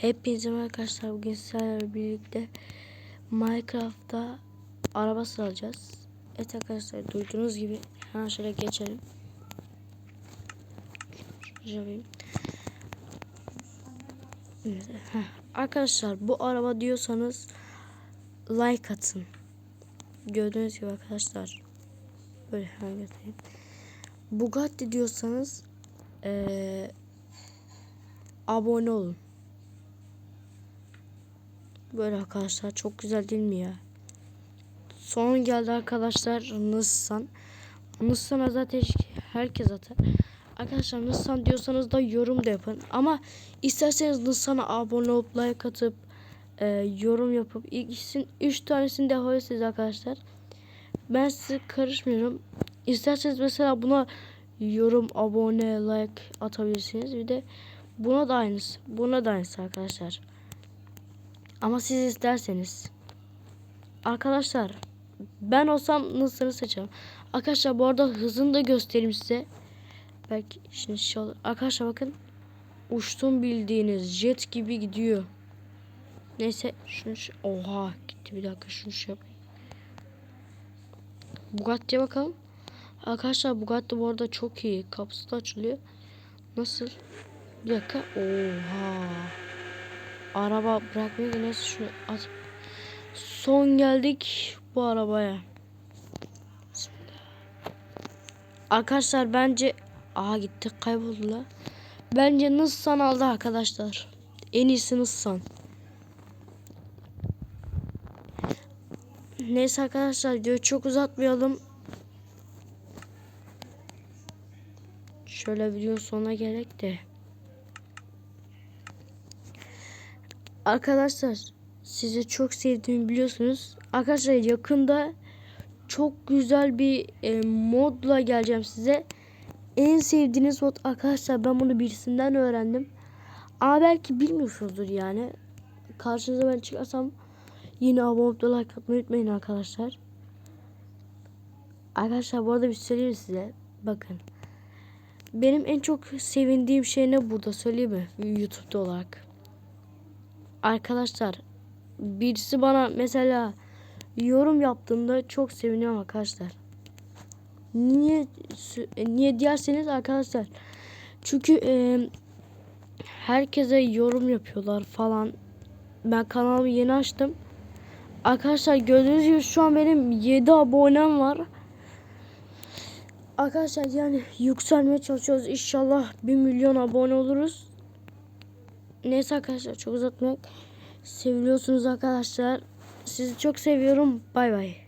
Hepinize arkadaşlar bugün sizlerle birlikte Minecraft'ta araba sıralacağız. Evet arkadaşlar duyduğunuz gibi hemen şöyle geçelim. Şöyle. Arkadaşlar bu araba diyorsanız like atın. Gördüğünüz gibi arkadaşlar böyle hemen göstereyim. Bugatti diyorsanız eee abone olun. Böyle arkadaşlar çok güzel değil mi ya? Son geldi arkadaşlar Nissan. Nissan'a zaten herkes atar. Arkadaşlar Nissan diyorsanız da yorum da yapın. Ama isterseniz Nissan'a abone olup like atıp e, yorum yapıp ikisinin üç tanesini de yapabilirsiniz arkadaşlar. Ben size karışmıyorum. İsterseniz mesela buna yorum, abone, like atabilirsiniz. Bir de buna da aynısı. Buna da aynısı arkadaşlar. Ama siz isterseniz. Arkadaşlar ben olsam Nissan'ı seçerim. Arkadaşlar bu arada hızını da göstereyim size. Belki şimdi şey olur. Arkadaşlar bakın. Uçtum bildiğiniz jet gibi gidiyor. Neyse şunu şu oha gitti bir dakika şunu şey yapayım. Bugatti'ye bakalım. Arkadaşlar Bugatti bu arada çok iyi. Kapısı da açılıyor. Nasıl? Bir dakika. Oha. Araba bırakmıyor ki neyse şunu at. Son geldik bu arabaya. Arkadaşlar bence Aa gitti kayboldu la. Bence Nissan aldı arkadaşlar. En iyisi Nissan. Neyse arkadaşlar videoyu çok uzatmayalım. Şöyle videonun sonuna gerek de. Arkadaşlar sizi çok sevdiğimi biliyorsunuz. Arkadaşlar yakında çok güzel bir e, modla geleceğim size. En sevdiğiniz mod arkadaşlar ben bunu birisinden öğrendim. Ama belki bilmiyorsunuzdur yani. Karşınıza ben çıkarsam yine abone olup like atmayı unutmayın arkadaşlar. Arkadaşlar bu arada bir şey söyleyeyim size. Bakın. Benim en çok sevindiğim şey ne burada söyleyeyim mi? YouTube'da olarak. Arkadaşlar birisi bana mesela yorum yaptığında çok seviniyorum arkadaşlar. Niye niye derseniz arkadaşlar. Çünkü e, herkese yorum yapıyorlar falan. Ben kanalımı yeni açtım. Arkadaşlar gördüğünüz gibi şu an benim 7 abonem var. Arkadaşlar yani yükselmeye çalışıyoruz. İnşallah 1 milyon abone oluruz. Neyse arkadaşlar çok uzatmak. Seviliyorsunuz arkadaşlar. Sizi çok seviyorum. Bay bay.